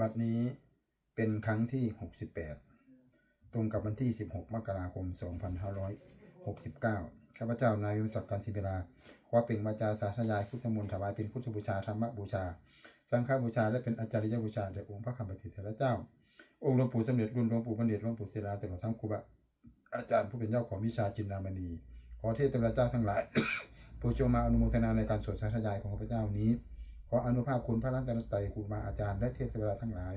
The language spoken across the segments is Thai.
บัดนี้เป็นครั้งที่ 68 ตรงกับวันที่ 16 มกราคม 2569 ข้าพเจ้านายวิศักดิ์การศิเวลาขอเป็นวาจาสาธยายพุทธมนต์ถวายเป็นพุทธบูชาธรรมบูชา สังฆบูชา และเป็นอาจารยบูชาแด่องค์พระคำปฏิเสธเจ้า องค์หลวงปู่สมเด็จรุ่นหลวงปู่พันเดชหลวงปู่ศิลาตลอดทั้งครูบาอาจารย์ผู้เป็นเจ้าของวิชาจินดามณี ขอเทพเทวเจ้าทั้งหลายผู้จงมาอนุโมทนาในการสวดสาธยายของข้าพเจ้านี้ ขออนุภาพคุณพระรัตนตรัยครูบาอาจารย์และเทพเทวดาทั้งหลาย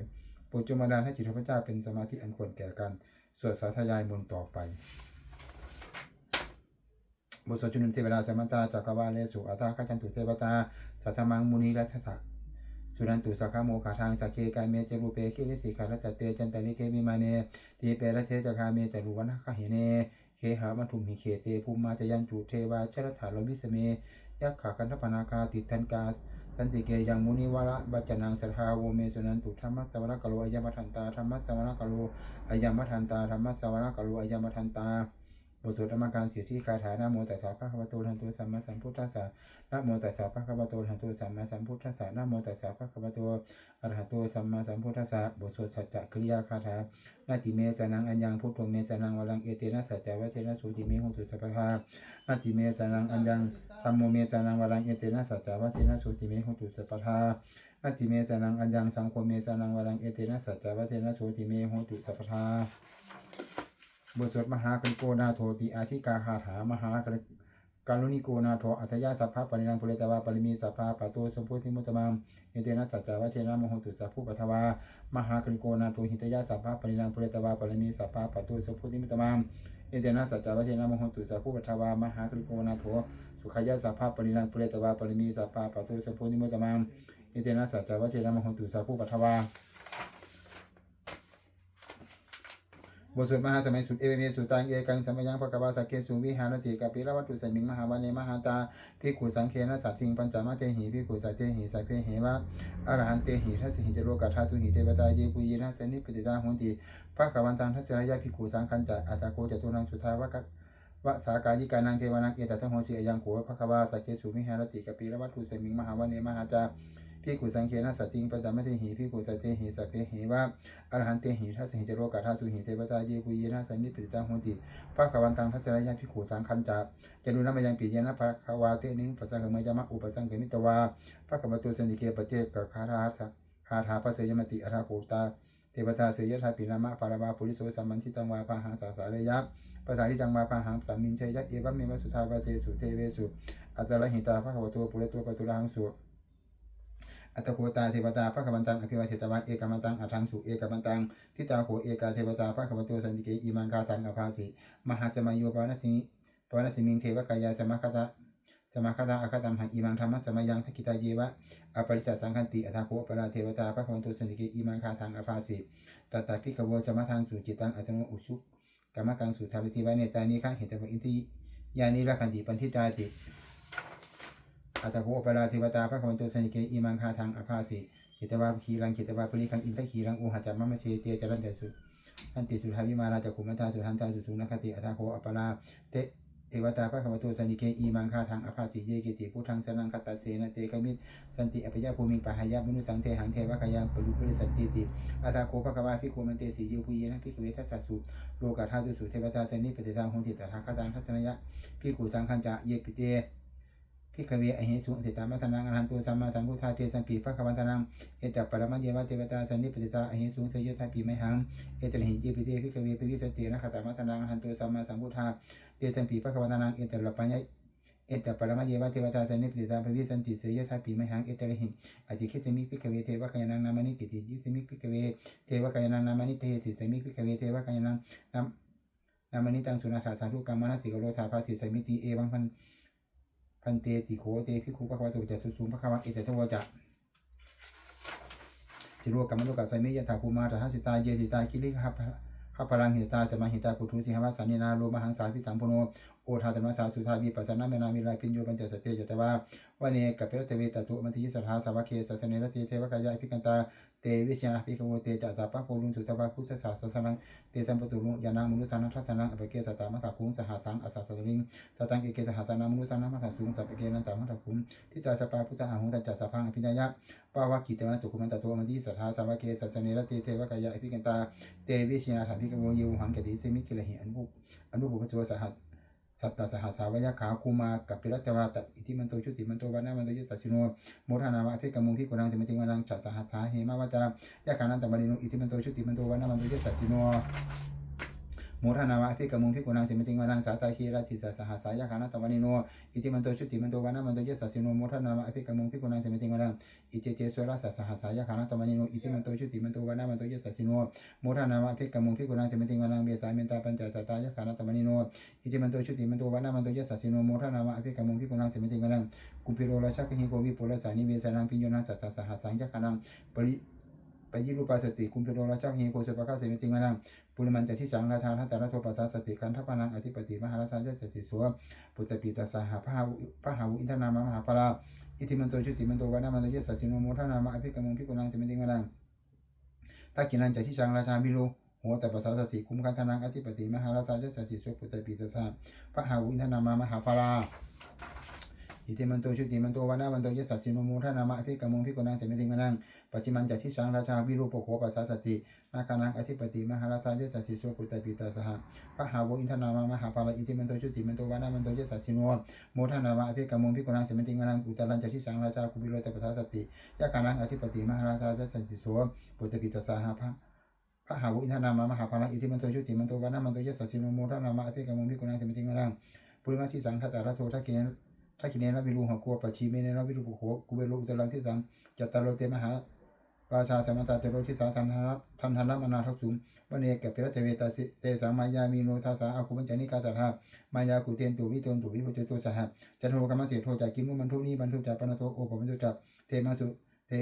โปรดจงบันดาลให้จิตข้าพเจ้าเป็นสมาธิอันควรแก่การสวดสาธยายมนต์ต่อไปบทสวดชุนุนเทวดาสมัตตาจักรวาเลสุอัตาขจันตุเทวตาสัทธมังมุนีรัชสะสุนันตุสักขโมขาทางสักเคกายเมจรูเปคิริสิขารัตเตจันตลิเกมิมาเนทีเปรเทจคาเมจรูวันะคเหเนเคหามัทุมหิเคเตภูมิมาจยันจุเทวาชรถาลวิสเมยักขาคันธปนาคาติทันกาส สันติเกยังมุนิวระบัจนังสัทธาโวเมสุนันตุธรรมสวรกโลอายมัทันตาธรรมสวรกโลอายมัทันตาธรรมสวรกโลอายมัทันตาบทสวดธรรมการเสียที่คาถานะโมตัสสะภะคะวะโตอะระหะโตสัมมาสัมพุทธัสสะนะโมตัสสะภะคะวะโตอะระหะโตสัมมาสัมพุทธัสสะนะโมตัสสะภะคะวะโตอรหะโตสัมมาสัมพุทธัสสะบทสวดสัจจะกริยาคาถานาติเมสนังอัญญังพุทโธเมสนังวรังเอเตนะสัจจวัชนะสุติเมหุตุสัพพะนาติเมสนังอัญญัง ธรรมโมเมสนังวรังเอเตนะสัจจวัชนะสุติเมหุตุสัพพทานาติเมสนังอัญญังสังโฆเมสนังวรังเอเตนะสัจจวัชนะสุติเมหุตุสัพพทาบทสวดมหากริโกนาโทติอาชิกาคาถามหากริการุณิโกนาโทอัตยาสัพพะปรินังปุเรตวาปริมีสัพพะปะโตสมโพธิมุตตมังเอเตนะสัจจวัชนะโมหุตุสัพพุปทวามหากริโกนาโทหิตยาสัพพะปรินังปุเรตวาปริมีสัพพะปะโตสมโพธิมุตตมัง เอเตนะสัจจวัชนะโมโหตุสัพพุปัทวามหากริโกนาโถสุขายะสัพพะปริลังปุเรตวาปริมีสัพพะปัตุสัพพุนิโมตมังเอเตนะสัจจวัชนะโมโหตุสัพพุปัทวา บทสวดมหาสมัยสุดเอเวเมสุตังเอกังสัมยังภะกวาสักเกสุวิหารติกัปปิรวัตุสมิงมหาวันเนมหาตาพิกุสังเคนะสัตถิงปัญจมาเตหิพิกุสัตเตหิสัพเพเหวะอรหันเตหิทัสหิจโลกัทาตุหิเทวตาเยปุยีนะสนิปติตาหุนติภะคะวันตังทัสสรยะพิกุสังคันจะอัตตโกจตุนังสุทาวะกะวสากายิกานังเทวานังเอตัสสงโหสีอยังโขภควาสักเกสุมิหารติกปีรวัตุสมิงมหาวันเนมหาจา พิกุสังเคนะสติงปัจจามะเตหิพิกุสัตเตหิสัพเพหิวะอรหันเตหิทัสสิหิจโรกาธาตุหิเทวตาเยปุยนะสันนิปิตาโหติภะควันตังทัสสรยะพิกุสังคันจาจตุนัมยังปิเยนะภะควาเตนิปัสสังเมยามะอุปสังเกมิตวาภะคะวะโตสันติเกปเจกคาราสะคาถาปเสยมติอราโกตาเทวตาเสยทาปินามะปารวาปุริโสสัมมันทิตังวาปะหังสาสาเลยะภาษาที่จังมาพาหังสามินเชยยะเอวะเมวะสุทาวาเสสุเทเวสุอัตตะหิตาภะคะวะโตปุเรโตปะตุระหังสุ อัตโกตาเทวตาภะคะวันตังอภิวาเทตวะเอกมันตังอัทังสุเอกมันตังทิตาโขเอกาเทวตาภะคะวะโตสันติเกอิมังคาตังอภาสิมหาจมายโยปวนาสิมิปวนาสิมิงเทวกายาสมคตาสมคตาอคตัมหังอิมังธรรมะสมยังทกิตาเยวะอปริสัสังคันติอัตถโขปราเทวตาภะคะวะโตสันติเกอิมังคาตังอภาสิตตาภิกขโวสมทังสุจิตังอัตโนอุชุกกรรมกังสุทาริทิวะเนตานิขังเหตุอินทิยานิรักขันติปันทิตาติ อัตโภปราธิวตาพระคัมภีสนิเกอิมังคาทางอภาสิจิตวาขีรังจิตวาปริคังอินทขีรังอุหะจัมมะมะเชเตียจรันเตสุทันติสุทาวิมาราจักขุมันตาสุทันตาสุสุนคติอัตโภอปราเตเทวตาพระคัมภีสนิเกอิมังคาทางอภาสิเยกิติพุทธังสนังคตาเสนเตกมิตสันติอภิยาภูมิปะหายามนุสังเทหังเทวะขยังปรุปริสัตติติอัตถโภภควาพิโคมันเตสีเยิวพุยนะพิกเวทัสสุโลกาธาตุสุเทวตาเสนิปฏิทางหงติตถาคตังทัศนยะพิกุสังคัญจะเยปิเต พิกเวอหิสุติตามัทนังอรหันตุสัมมาสัมพุทธาเทสัมปีพระควันตนังเอตปรมัเยวะเทวตาเสนิปฏิตาอหิสุสยทัปีไมหังเอตหิเยปิเตพิกเวปิวิสตินะขตามัทนังอรหันตุสัมมาสัมพุทธาเทสัมปีพระควันตนังเอตรปัญญเอตปรมัเยวะเทวตาเสนิปฏิตาปิวิสันติเสยทัปีไมหังเอตระหิอจิคิสมิพิกเวเทวกายนังนามานิกิติยิสมิพิกเวเทวกายนังนามานิเทสิสมิพิกเวเทวกายนังนามนิตังสุนาถาสาธุกรรมมนสิกโรธาภาสิสมิติเอวังพัน พันเตติโขเตพิคุปะควาตุจัสุสุภะควะเอตตวจะสิโรกัมมโนกัสไสมิยะถาภูมาถาสิตาเยสิตาคิริขับขัพลังหิตาสมาหิตาปุถุสิหวัสานินาโลมหังสาพิสัมพโนโอทาตมสาสุธาวิปัสสนาเมนามิลายพิญโยปัญจสเตจตวาวเนกัปเปรตเวตตุมันทิยสถาสาวเคสัสเนรติเทวกายะพิกันตา เตวิชยนะพิกโวเตจัตตาปะโพลุนสุตบาพุทธศาสสนังเตสัมปตุลุยานามุนุสันทัสนังอภิเกสตามะตาภูมิสหัสังอสัสสลิงสตังเอเกสหัสนามุนุสันนัมะตาสุงสัพเกนันตามะตาภูมิทิจาสปาพุทธาหุตัจจสัพพังอภิญญะปาวากิเตวนะจุกุมันตตัวมันทิสถาสาวเคสัสเนรติเทวกายะพิกันตาเตวิชียนะถาพิกโวยูหังเกติเสมิกิเลหิอนุอนุบุพโจสหัส สัตตสหสาวยขาคูมากับปิรัตวาตอิทิมันโตชุติมันโตวันนามันโตยสัสสิโนโมทานาวะเพกมุงพิกุนังสมิติงวันังจัสสหัสสาเหมาวาจายะขานันตบาลินุอิทิมันโตชุติมันโตวันนามันโตยสัสสิโน มูทนาวะเพกมุงพิกุนังสมิติงวานังสาตาคีราติสสหัสายะขานันตวานิโนอิทิมันโตชุติมันโตวานามันโตเยสัสิโนโมทนาวะเพกมุงพิกุนังสมิติงวานังอิเจเจสวราสสหัสายะขานันตวานิโนอิทิมันโตชุติมันโตวานามันโตเยสัสิโนโมทนาวะเพกมุงพิกุนังสมิติงวานังเบสาเมนตาปัญจสัตตายะขานันตวานิโนอิติมันโตชุติมันโตวานามันโตเยสัสิโนโมทนามะอภิกรรมงพิกุณังสมิติกันังกุปิโรราชกหิโกวิปุระสานิเวสานังพิญโยนังสัสสะสหัสสังยะขานังปริปยิรูปาสติกุมปิโรราชกหิโกสุปะคาเสมิติกันัง ปุริมันจะที่สังราชาทัตตระโทปัสสสติกันทัปนังอธิปติมหาราชาเจสิสัวปุตตปิตาสหพาวุพหาวุอินทนามมหาปราอิติมันโตชุติมันโตวานามันโตยสัสสิโนโมทนามะอภิกรรมพิกุณังสมิติกันังตากินันจะที่สังราชาบิโรโหแต่ภาษาสติคุ้มคันธนังอธิปติมหาราชาเจสสิสุปุตตปิตาสาพระหาวินทนามามหาภารา อิติมันโตชุติมันโตวานามันโตยสัสสินโมทนามะอภิกรรมงพิกุณังเสมิติงมันังปัจจิมันจัตทิสังราชาวิรูปโขปัสสาสตินาคานังอธิปติมหาราชาเจสัสสิสุปุตตปิตาสหพระหาวอินทนามามหาภาราอิติมันโตชุติมันโตวานามันโตเยสัสสิโนโมทนามะอภิกรรมงพิกุณังเสมิติงมันังอุตรันจัตทิสังราชาคุบิโรตปัสสาสติยะคานังอธิปติมหาราชาเจสัสสิสุปุตตปิตาสหพระพระหาวุอินทนามามหาภาระอิทิมันโตชุติมันโตวานามันโตเยสัสสิโนโมทนามะอภิกรรมงพิกุณังเสมิติงมานังปุริมาที่สังทัตตาระโททักกิเน ทักกิเนระวิรูหกัวปชีเมเนระวิรูปุโขกุเบโลอุตรังที่สังจัตตาโลเตมหาราชาสมตาเตโรทิสาทันทนะทันทันมนาทักษุมวันเนกับเปรตเวตาเตสังมายามีโนทาสาอาคุปัญจนิกาสัทธามายากุเตนตุวิโตนตุวิโพจโตสหะจันโทกรรมเสียโทจากกิมุมันทุนีบรรทุจากปนโทโอปมันทุจากเทมาสุเท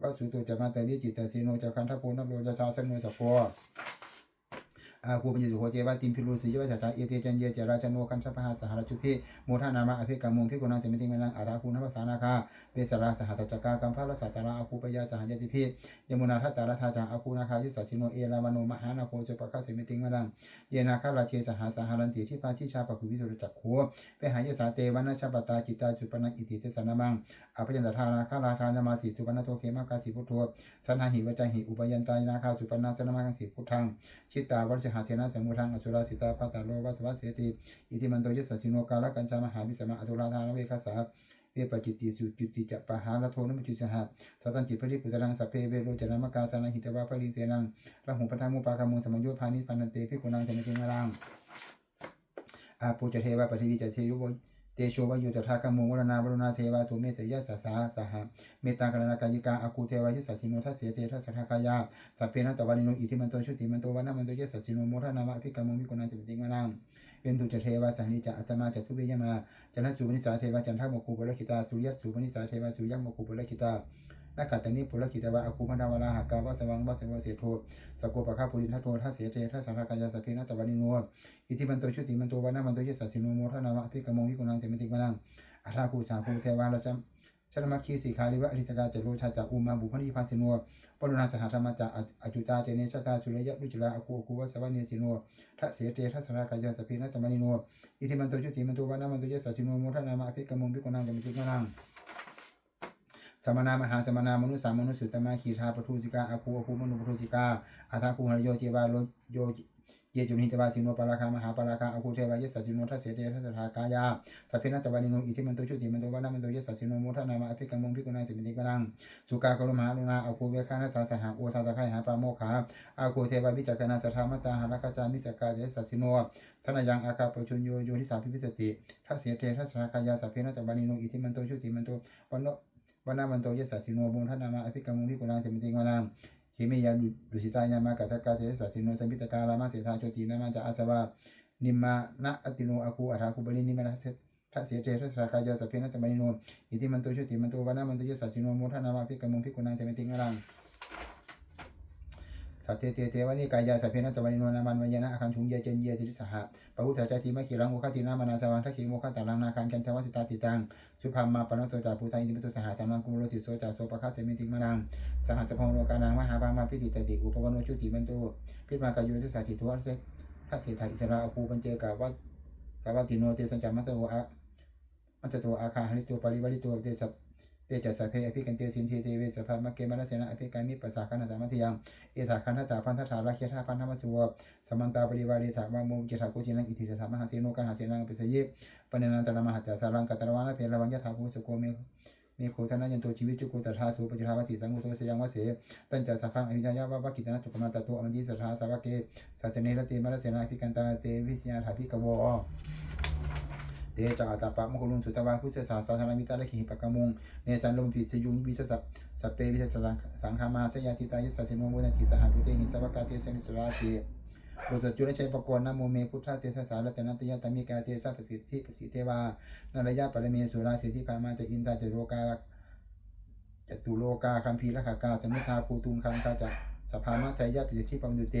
วสุโตจะมาเตลิจิตตสีโนจากคันทโพนโรจชาสมุสัพพ อาคูปัญญสุโหเจวาติมพิรุสียวาจาจาเอเตจันเยเจราชโนคันทพหาสหรชุพิโมทานามะอภิกรรมุงพิกุณังสมิติเมนังอาตาคูนภาษานาคาเวสราสหัตจักกากัมพาลสัตตาราอาคูปยาสหยติพิยมุนาทัตตาราธาจาอาคูนาคายิสัสสิโนเอรามโนมหานาโคสุปะคาเสมิติเมนังเยนาคาราเชสหาสหรันติที่ปาชิชาปะคุวิสุรจักขัวเปหายสาเตวนาชาปตาจิตาจุปนังอิติเตสนามังอภิยันตทานาคาราธานามาสีจุปนโทเคมากาสีพุทโธสันหาหิวจหิอุปยันตายนาคาจุปนาสนามังสีพุทธังชิตตาวัชหาเทนะสมุทังอสุราสิตาปาตาโลวัสวัสเสติอิติมันโตยสัสสิโนกาลกัญชามหาวิสมะอตุลาทานเวคัสสาเวปจิตติสุจุติจะปะหาละโทนมจุสหะสัตันจิปริปุตรังสัพเพเวโรจนามกาสานาหิตวาปริเสนังระหุปทามุปาคามุสมัญโยพานิปันนันเตพิกุนังสมิจิมารังอาปูจเทวะปฏิวิจเทยุโว โชวายจทากามุงวรณาวรุณาเทวาทุเมสยะสสาสหะเมตตากรณากายิกาอากูเทวายสัสสิโนทัสเสเตทัสสทากายาสัพเพนตวานิโนอิทิมันโตชุติมันโตวันนามันโตยสัสสิโนโมทนามะพิกรรมงพิกุณาสิติงมานังเวนตุจเทวาสังนิจะอัตมาจัตุเบยมาจันทสุปนิสาเทวาจันทโมคูปุรคิตาสุริยสุปนิสาเทวาสุริยโมคูปุรคิตา นักขัตตนิปุรคิตาวะอาคูพนาวราหากาวะสวังวัสวะเสโทสกุปะคาปุรินทัตโททัสเสเททัสสังฆายาสัพเพนะตวันนิโนอิทิมันโตชุติมันโตวันามันโตเยสัสสิโนโมทนามะพิกมงพิกุณังเสิติงมานังอัฏฐาคูสาภูเทวาราชชนมัคคีสีขาลิวะอริตกาเจโรชาจักอุมาบุพนิพันสิโนปรุณาสหธรรมจาอจุตาเจเนชตาสุรยะลุจุลาอคูอคูวัสวะเนสิโนทัสเสเตทัสสรากายาสพีนัตมณิโนอิทิมันโตจุติมันโตวานามันโตเยสัสสิโนโมทนามะอภิกมงพิกุณังจมิติกมนัง สมนามหาสมนามนุษย์สามนุษย์สุตตมาขีธาปทุสิกาอาคูอาคูมนุปทุสิกาอาทาคูหรโยเจวาโลโยเยจุนิตวาสิโนปาราคามหาปาราคาอาคูเทวายสัสสิโนทัสเสเตทัสสากายาสัพเพนัตตวานิโนอิทิมันโตจุติมันโตวานามันโตเยสัสสิโนโมทนามะอภิกรรมุงพิกุณังจมิติกนังสุกากรุมหาลุนาอาคูเวคานาสาสหาโอทาตะไคหาปาโมขาอาคูเทวาวิจักนาสธรรมตาหารักจามิสกาเยสัสสิโนทนายังอาคาปชุญโยโยทิสาพิพิสติทัสเสเททัสสากายาสัพเพนะจับานิโนอิทิมันโตชุติมันโตวันโน วันนามันโตเยสัสสิโนบุญทนามาอภิกรรมุงพิกุณาเสมิติงวานามหิเมยาดุสิตายามากัตกาเจสัสสิโนสัมพิตการามาเสธาโชตินามาจะอาสวานิมมานะอติโนอาคูอาราคูบรินิมานะเสพระเสเจพระสรากายาสเพนะจับานิโนอิติมันโตชุติมันโตวันนามันโตเยสัสสิโนมุทนามาอภิกรรมุงพิกุณาเสมิติงวานาม สัตเตเตเทวนิกายาสัพเพนตวันิโนนามันวายนะอาคันชุงเยเจนเยติริสหะปะหุตาจาติมะขีรังโมคตินามานาสวังทักขิโมคตารังนาคันกันทวสิตาติตังสุภามาปนโตจาภูตาอินิมตุสหาสังนังกุมโรติโสจาโสปะคัสเสมิติมานังสหัสพงโลกานังมหาบางมาพิติตติอุปวันโนชุติมันตุพิมากายุทธสาธิทวัสพระเสถาอิสราอภูปัญเจกาวัสวัติโนเตสัญจามัตโตอะมัสโตอาคาหริโตปริวริโตเตสะ เตจัสสะเพอภิกันเตสินเทเทเวสภามะเกมะละเสนะอภิกามิปัสสาคันธามัธยังเอถาคันธตาพันธถาราเคธาพันธมัสุวสมันตาปริวาริถามะมุมเจถาโกจินังอิทิถามหาเสโนกันหาเสนังปิสยิปเนนันตระมหัจจสารังกัตระวานะเพรวังยะถาภูสุโกเมมีโคทนายันโตชีวิตจุกุตถาสุปจิราวติสังกุโตสยังวเสตัญจสัพพังอภิญญาวะวะกิตนะจุกมาตตุอมัญญิสัทธาสาวกเกสัสเนรติมรเสนาอภิกันตาเตวิทยาถาภิกวอ เตจาตาปะมะคุลุนสุตวาพุทธศาสาสนามิตาละขิปะกมุงเนสันลมปิสยุงวิสสะสเปวิสสสังสังฆามาสยาติตายสัสสิโนโมทันติสหพุเตหิสวกาเตสนิสราติบทจุลชัยปกรณ์นโมเมพุทธเตสสารัตนัตยตมิกาเตสัพสิทธิปสิเทวานารยะปรเมสุราสิทธิพามาจะอินทาจโรกาจตุโลกาคัมภีรขากาสมุทาภูตุงคังคาจะสภามะใจยะปิสิทธิปัมดุเต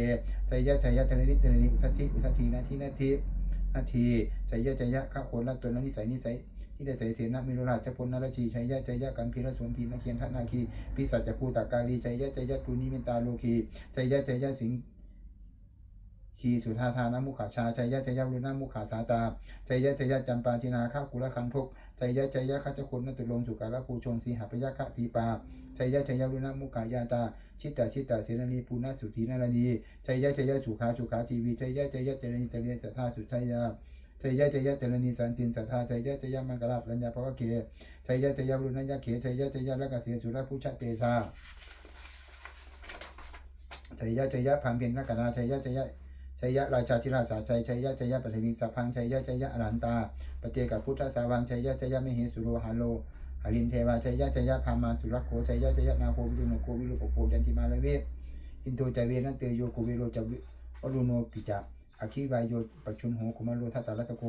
ใจยะใจยะเทนิเทนิอุทัติอุทัตินาทีนาทีนาที นาทีใจยะใจยะข้าโคนละตัวนิสัยนิสัยที่ได้ใส่เสนามิรุราชพลนรชีชัยยะใจยะกัมพีรสวมพีนเคียนทนาคีพิสัจภูตากาลีใจยะใจยะตุนิมินตาโลคีใจยะใจยะสิงคีสุธาธานามุขาชาใจยะใจยะรุณามุขาสาตาใจยะใจยะจำปาจินาข้ากุลคันทกใจยะใจยะข้าเจ้าคุณนตุลงสุการะภูชงสีหปยะคะพีปาใจยะใจยะรุณมุกายาตา ชิตตาชิตตาเสนานีปูนาสุธีนารานีใจยยะใจยยะสุขาสุขาทีวีใจยยะใจยยะเจริญเจริญสัทธาสุชัยยาใจยะใจยยะเจริญสันตินสัทธาใจยยะใจยยะมังกราปัญญาภวะเกใจยยะใจยยะรุณยะเขใจยยะใจยยะละกเสียสุรพุชเตชาใจยยะใจยยะพังเพียนนักกนาใจยยะใจยยะชัยยะราชาธิราชาชัยชัยยะชัยยะปฐมิงสัพพังชัยยะชัยยะอรันตาปเจกับพุทธสาวังชัยยะชัยยะมเหสุโรหาโล หารินเทวาชัยยะชัยยะพามาสุรโคชัยยะชัยยะนาโควิรุโนโควิรุปโคยันติมาลเวทอินโทจเวนันเตโยโควิโรจวิวรุโนปิจาอคิวายโยปัจชุนโหคุมาโลทัตตะรัตโก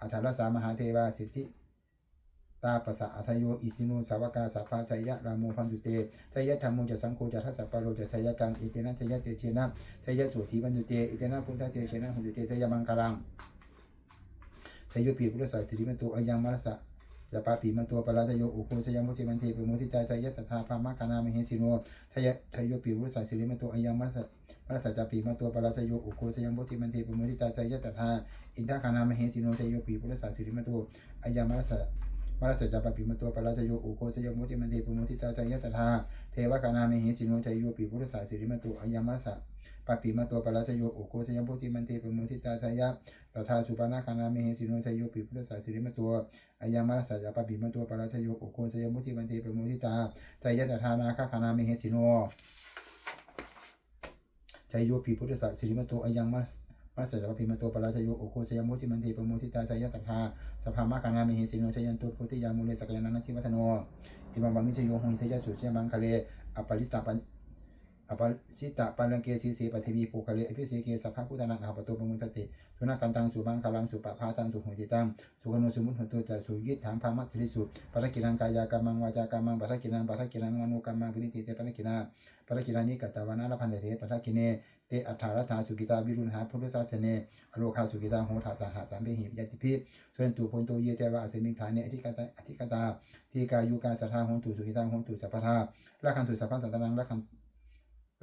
อัฏฐรสามหาเทวาสิทธิตาปัสสะอัทโยอิสิโนสาวกาสัพพาชัยยะรามโมพันตุเตชัยยะธรรมโมจะสังโฆจะทัสสะปะโลจะชัยยะกังอิเตนะชัยยะเตเชนะชัยยะสุธีพันตุเตอิเตนะพุทธเตเชนะพันตุเตชัยยะมังคลังชยโยปีพุทธศาสตริมันตัวอายังมารสะ ยาปาปีมันตัวปราชโยอุโคชยมุติมันเทปมุติจาชยตถาพามคานามเหสิโนชยชยโยปีพุทธศาสตริมันตัวอายังมรสมรสจาปีมันตัวปราชโยอุโคชยมุติมันเทปมุติจาชยตถาอินทคานามเหสิโนชยโยปีพุทธศาสตริมันตัวอายังมรสมรสะจาปปีมันตัวปราชโยอุโคชยมุติมันเทปมุติจาชยตถาเทวคานามเหสิโนชยโยปีพุทธศาสตริมันตัวอายังมรสะ ปปีมาตัวปราชโยอุโคชยมพุติมันเทปมุติจาชยะตถาสุปานาคานาเมเหสิโนชัยโยปิพุทธศาสิริมาตัวอายามาสัจจปปิมาตัวปราชโยโอโกสยมพุติมันเตปมุทิตาใจยะตถานาคาคานาเมเหสิโนชัยโยปิพุทธศาสิริมาตัวอายามามาสัจจปปิมตัวปราชโยโอโกสยมุติมันเตปมุทิตาใจยตถาสภามาคานาเมเหสิโนชัยยันตุพุทธิยามุเลสกยานันทิวัฒโนอิมังวังนิชโยหงทิยาสุชยมังคะเลอปริสตาปัน อปสิตะปันลังเกสีสีปฐวีปุคะเลอภิเสเกสัพพะพุทธนาอาปโตปมุนตติสุนักันตังสุบังคลังสุปะพาตังสุหุติตังสุขโนสุมุตโตจะสุยิทถามพามัทริสุปะกินังกายากรรมังวาจากรรมังปะกินังปะกินังมโนกรรมังปินิติเตปะกินาปะกินานิกัตตวานาลพันเตปะกิเนเตอัฏฐารถาสุกิตาวิรุณหาพุทธศาสเนอโลคาสุกิตาโหทาสหาสามเพหิยติพิส่วนตุพนโตเยเจวะอเสมิงฐานเนอธิกตาอธิกตาทีกายุกาสัทธาหงตุสุกิตาหงตุสัพพทาละคันตุสัพพันสันตนังละคัน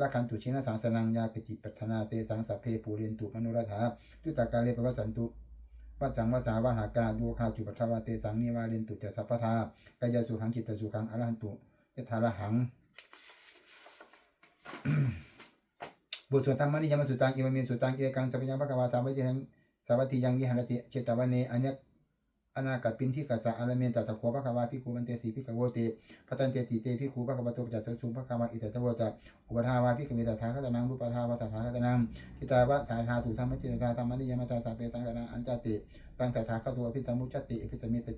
ละคันตุชินะสังสนังยากติปัฏนาเตสังสัพเพปูเรียนตุมนุรัฐาตุตากาเลปวัสสันตุวัจจังวัสาวาหากาโยคาจุปัทวาเตสังนิวาเรียนตุจะสัพพทากายสุขังจิตตสุขังอรหันตุยถาระหังบทสวดธรรมนิยมสุตังอิมเมสุตังเอกังสัพยังพระกวาสาวัติยังสาวัติยังวิหารติเชตวันเนอัญญ อนาคปินที่กัสสะอารเมนตัตะโคพระกวาพิคูมันเตสีพิกโวเตพัตันเตติเตพิคูพระกวาโตปัจจสุพระกวาอิตตโวจะอุปทาวาพิกเวตถาคตนังรูปทาวาตถาคตนังทิตาวะสายทาถูธรรมจิตตาธรรมนิยมตาสาเปสังกนาอันจติตังตถาคตัวอภิสัมมุจติอภิสมิต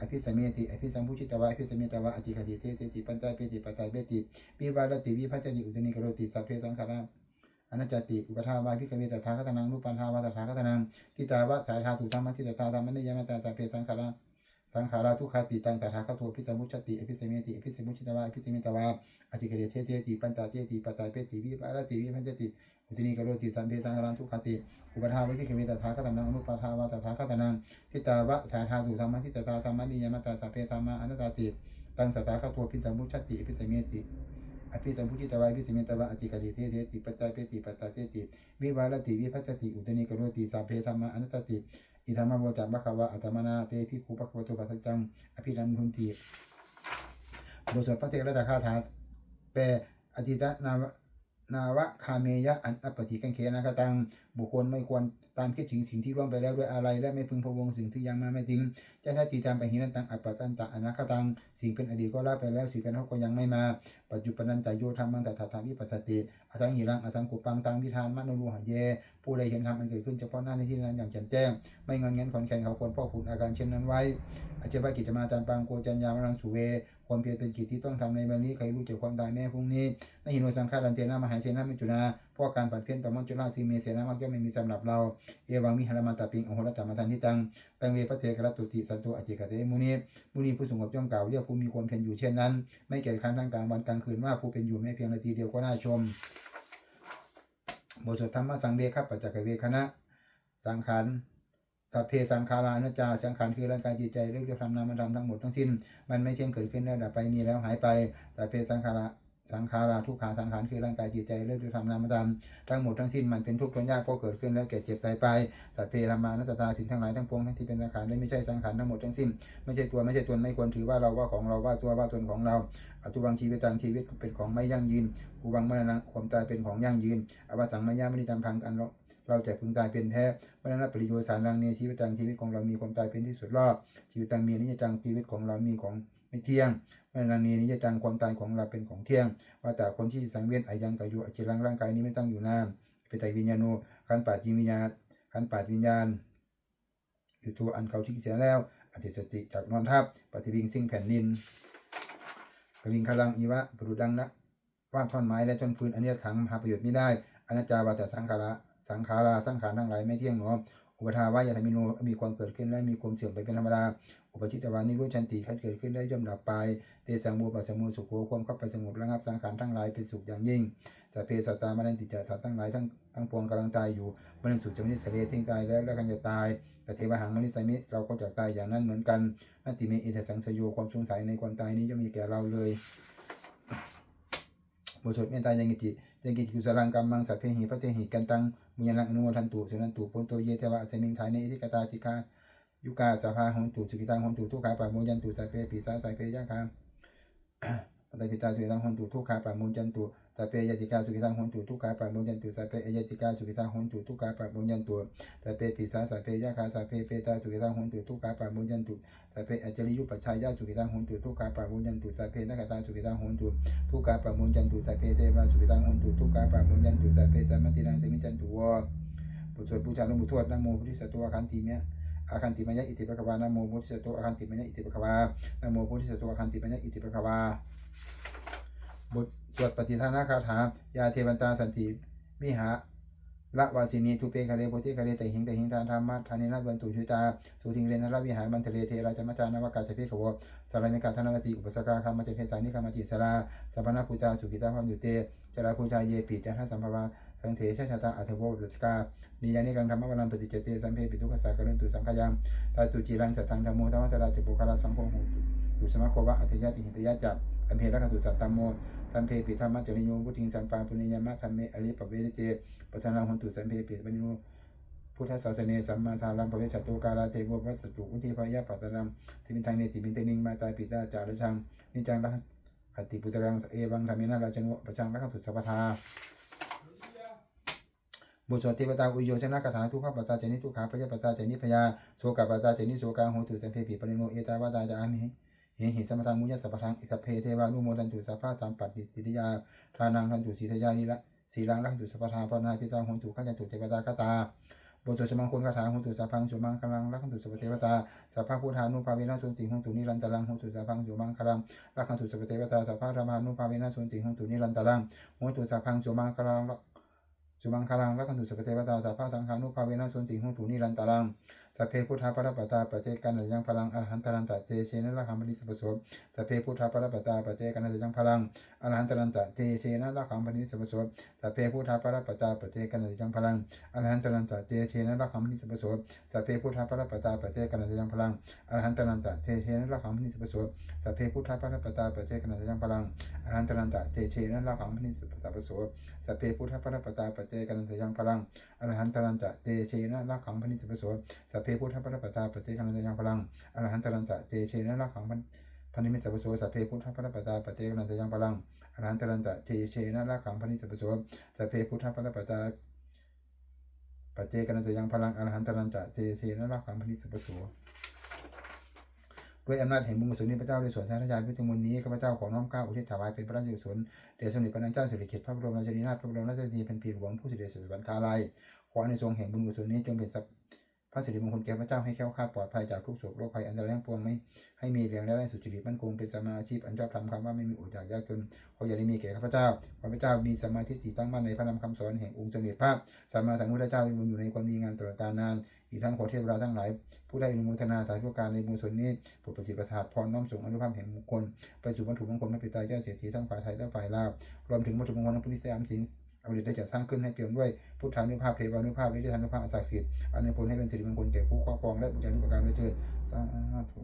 อภิสมิติอภิสัมพุชิตวะอภิสมิตวะอจิคติเทเสติปัญจเปติปัตตาเปติวิวาดติวิพัจติอุตนิกรติสัพเพสังขารา อนัจจติอุปทาวาพิกเวตถาคตนังรูปันทาวาตถาคตนังทิตาวะสายทาถูธรรมจิตตาธรรมนิยมตาสาเปสังขาราสังขาราทุกขาติตังตถาคตโตพิสมุชติอภิสมิติอภิสมุชิตวาอภิสมิตวาอธิกเรเทเสติปัญตาเจติปตาเปติวิปารติวิพันจติอุตินีกโรติสัมเพสังขาราทุกขาติอุปทาวิพิกเวตถาคตนังอนุปทาวาตถาคตนังทิตาวะสาธาตุธรรมทิตตาธรรมนิยมตาสัพเพสัมมาอนัตติตังตถาคตโตพิสมุชติอภิสมิติ อภิสัมพุจิตวายภิสมิตวะอจิกจิเทเทติปัจจายเปติปัตตาเจติวิวารติวิพัชติอุตนิกโรติสัพเพธรรมะอนัตติอิธรรมะโวจักบะคะวะอัตมนาเตภิคูปะควะโตปัสสจังอภิรันทุนติบทสวดพระเทระตาคาถาแปลอธิตนาว นาวะคาเมยะอันอัปปติกังเคนะคตังบุคคลไม่ควรตามคิดถึงสิ่งที่ล่วงไปแล้วด้วยอะไร และไม่พึงพะวงสิ่งที่ยังมาไม่ถึงจะทัติตามไปหินันตังอัปตันตะอนาคตังสิ่งเป็นอดีตก็ละไปแล้วสิ่งเป็นอนาคตก็ยังไม่มา ปัจจุบันนันตโยธรรมังตถาทาวิปัสสติอสังหิรังอสังกุปังตังวิธานมโนรูหะเย ผู้ใดเห็นธรรมอันเกิดขึ้นเฉพาะหน้าในที่นั้นอย่างแจ่มแจ้ง ไม่งอนเงันขอนแขนเขาควรพ่อคุณอาการเช่นนั้นไว้อาเจวะกิจมาจันปังโกจัญญามรังสุเว ความเพียรเป็นกิจที่ต้องทำในวันนี้ใครรู้จักความตายแม่พรุ่งนี้นหิโนสังฆารันเตนะมหาเสนามิจุนาเพราะการปัดเพี้ยนต่อมัจจุราสีเมเสนามักย่อมไม่มีสำหรับเรา เอวังมิหรมาตาปิงองโหรตมาทันทิตังตังเวพระเทกรตุติสันตุอจิกเตมุนีมุนีผู้สงบย่อมกล่าวเรียกผู้มีความเพียรอยู่เช่นนั้น ไม่เกียคร้านทั้งกลางวันกลางคืนว่าผู้เป็นอยู่ไม่เพียงนาทีเดียวก็น่าชมบทสวดธรรมสังเวคับปัจจกเวคณะสังขาร สัพเพสังขารานุจาสังขารคือร่างกายจิตใจเรื่องจะทำนามธรรมทั้งหมดทั้งสิ้น มันไม่เช่นเกิดขึ้นแล้วดับไปมีแล้วหายไปสัพเพสังขารสังขาราทุกขาสังขารคือร่างกายจิตใจเรื่องจะทำนามธรรมทั้งหมดทั้งสิ้นมันเป็นทุกข์ทนยากเพราะเกิดขึ้นแล้วแก่เจ็บตายไปสัพเพรรมานัตตาสิ่งทั้งหลายทั้งปวงทั้งที่เป็นสังขารและไม่ใช่สังขารทั้งหมดทั้งสิ้น ไม่ใช่ตัวไม่ใช่ตนไม่ควรถือว่าเราว่าของเราว่าตัวว่าตนของเราอตุบังชีวิตตังชีวิตเป็นของไม่ยั่งยืนอุบังมรณะความตายเป็นของยั่งยืนอวสังมายาไม่ได้จำพังกัน เราจะพึงตายเป็นแท้มรณะปริโยสารลังเนชีวิตตังชีวิตของเรามีความตายเป็นที่สุดรอบชีวิตตังมีนิจจังชีวิตของเรามีของไม่เที่ยงมรณะเนนิจจังความตายของเราเป็นของเที่ยง ว่าแต่คนที่สังเวียนอายังกายุอจิรังร่างกายนี้ไม่ตั้งอยู่นานเป็นแต่วิญญาณโนขันปาจิวิญญาณขันปาจิวิญญาณอยู่ตัวอันเขาทิ้งเสียแล้วอธิสติจากนอนทับปฏิวิงสิ่งแผ่นดินกวิงคลังอีวะปรุดังนะว่างท่อนไม้และท่อนฟืนอันนี้ขังหาประโยชน์ไม่ได้อนัจาวาตสังขาระ สังขาราสังขารทั้งหลายไม่เที่ยงหนออุปทาวายาธมิโนมีความเกิดขึ้นและมีความเสื่อมไปเป็นธรรมดาอุปชิตวานิรุชันติขั้นเกิดขึ้นได้ย่อมดับไปเตสังมูปัสมูสุโขความเข้าไปสงบระงับสังขารทั้งหลายเป็นสุขอย่างยิ่งสัพเพสัตตามนันติจาสัตว์ทั้งหลายทั้งทั้งปวงกำลังตายอยู่มนุษย์สุจมินิสเลทิ้งตายแล้วและกันจะตายแต่เทวหังมนิสมิเราก็จะตายอย่างนั้นเหมือนกันนัตติเมอิทสังสโยความสงสัยในความตายนี้จะมีแก่เราเลยบทสวดเมตตายังกิจิ ยังกิจกุสลังกรรมังสัพเพหิพระเทหิกันตังมุญญลังอนุโมทันตุสุนันตุปุนโตเยเทวะเสมิงทายเนอิทิกตาจิกายุกาสภาหงตุสุกิตังหงตุทุกขาปะโมยันตุสัพเพปิสาสัพเพยะคามปัตติปิตาสุกิตังหงตุทุกขาปะโมยันตุ สัพเพยติกาสุกิตังหงตุทุกขาปะโมยันตุสัพเพยติกาสุกิตังหงตุทุกขาปะโมยันตุสัพเพปิสาสัพเพยะคาสัพเพเปตาสุกิตังหงตุทุกขาปะโมยันตุสัพเพอจริยุปัจฉายาสุกิตังหงตุทุกขาปะโมยันตุสัพเพนักตาสุกิตังหงตุทุกขาปะโมยันตุสัพเพเทวาสุกิตังหงตุทุกขาปะโมยันตุสัพเพสัมมตินังสมิจันตุวะบทสวดบูชาหลวงปู่ทวดนะโมพุทธิสัตวะคันติเมะอาคันติมยะอิติปะคะวานโมพุทธิสัตุอาคันติมยะอิติปะคะวานโมพุทธิสัตุอาคันติมยะอิติปะคะวาบท สวดปฏิทานาคาถายาเทวันตาสันติมิหาละวาสินีทุเปคาเลโพธิคาเลแต่หิงแต่หิงทานธรรมะทานินาบันตุชุตาสุทิงเรนทรวิหารบันเทเลเทราจมจานวากาจเพขวสารมิกาธนวติอุปสกาคามาเจเพสังนิคามาจิสราสัพพนาปูจาสุกิตาพัมยุเตจราปูจาเยปิจันทสัมภวาสังเถชชะตาอัทโวปัสกานิยานิกังธรรมะวรังปฏิจจเตสัมเพปิทุกขสักการันตุสังขยังตาตุจิรังสัตตังธรรมโมธรรมสราจปุคาราสังโฆหตุตุสมะโควะอัตยาติหิตยะจับ อัมเพระคตุสัตตมโมสัมเพปิธรรมะจริโยพุทธิงสัมปาปุณิยมะธรรมเมอริปเวเจปัสนาหุนตุสัมเพปิปนิโนพุทธศาสเนสัมมาทารังปเวชตุกาลาเทววัสตุอุทิพยะปัตตนังทิมินทังเนติมิเตนิงมาตายปิตาจารชังนิจังรักขติปุตตังเอวังธรรมินาราชนุประชังรักขุสัพพทาบุตรสวดเทวตาอุโยชนะคาถาทุกขปตาเจนิทุกขาพยาปตาเจนิพยาโสกปตาเจนิโสกาโหตุสัมเพปิปริโนเอตาวาตาจามิ เหหิสมทังมุญญสัพพทังอิทัพเพเทวานุโมทันตุสัพพะสัมปัตติติริยาทานังทันตุสีทยานิละสีรังรักตุสัพพทาพนาพิตาโหตุขันตุเทวตาคตาบทสวดมังคุณคาถาโหตุสัพพังสุมังคลังรักตุสัพเทวตาสัพพะพุทธานุภาเวนะสุนติโหตุนิรันตรังโหตุสัพพังสุมังคลังรักตุสัพเทวตาสัพพะรรมานุภาเวนะสุนติโหตุนิรันตรังโหตุสัพพังสุมังคลังสุมังคลังรักขันตุสัพเทวตาสัพพะสังฆานุภาเวนะชนติหุตุนิรันตรัง สัพเพพุทธาปรปตาปเจกันยังพลังอรหันตรันตะเจเชนะละคัมปณิสัพพโสสัพเพพุทธาปรปตาปเจกันยังพลังอรหันตรันตะเจเชนะละคัมปณิสัพพโสสัพเพพุทธาปรปตาปเจกันยังพลังอรหันตรันตะเจเชนะละคัมปณิสัพพโสสัพเพพุทธาปรปตาปเจกันยังพลังอรหันตรันตะเจเชนะละคัมปณิสัพพโสสัพเพพุทธาปรปตาปเจกันยังพลังอรหันตรันตะเจเชนะละคัมปณิสัพพโสัพเพพุทธาปรปตาปเจกันตยังพลังอรหันตรันตะเจเชนะละคัมปณิสัพพโสสัพเพพุทธประปตาปเจกันตยังพลังอรหันตรันตะเจเชนะละขังพันพันิมิสัพพโสสัพเพพุทธประปตาปเจกันตยังพลังอรหันตรันตะเจเชนะละขังพนิสัพพโสสัพเพพุทธประปตาปเจกันตยังพลังอรหันตรันตะเจเชนะละขังพนิสัพพโส ด้วยอำนาจแห่งบุญกุศลนี้พระเจ้าได้ส่วนชาติยานพิจมุนนี้ข้าพเจ้าขอน้อมเก้าอุทิศถวายเป็นพระราชกุศลเดชสมเด็จพระนางเจ้าสิริกิติ์พระบรมราชินีนาถพระบรมราชชนนีเป็นปีหลวงผู้เสด็จสู่สวรรคาลัยขอในทรงแห่งบุญกุศลนี้จงเป็นพระสิริมงคลแก่พระเจ้าให้แค้วคลาดปลอดภัยจากทุกโศกโรคภัยอันตรายทั้งปวงไม่ให้มีแรงและแรงสุจริตมั่นคงเป็นสมาชีพอันชอบธรรมคำว่าไม่มีอดอยากยากจนขออย่าได้มีแก่ข้าพเจ้าขอพระเจ้ามีสมาธิจิตั้งมั่นในพระนามคำสอนแห่งองค์สมเด็จพระสัมมาสัมพุทธเจ้าดำรงอยู่ในความดีงามตลอดกาลนาน อีกทั้งขอเทวราทั้งหลาย ผู้ได้อนุโมทนาสาธุการในบุญส่วนนี้โปรดประสิทธิ์ประสาทพรน้อมส่งอนุภาพแห่งมงคลไปสู่วัตถุมงคลพระปิตาเจ้าเสียทีทั้งฝ่ายไทยและฝ่ายลาวรวมถึงวัตถุมงคลทั้งพุทธิสยามสิงอาฤทธิ์ได้จัดสร้างขึ้นให้เปี่ยมด้วยพุทธานุภาพเทวานุภาพฤทธานุภาพศักดิ์สิทธิ์อันเป็นผลให้เป็นสิริมงคลแก่ผู้ครอบครองและบุญญาณุปการด้วยเชิดสาธุ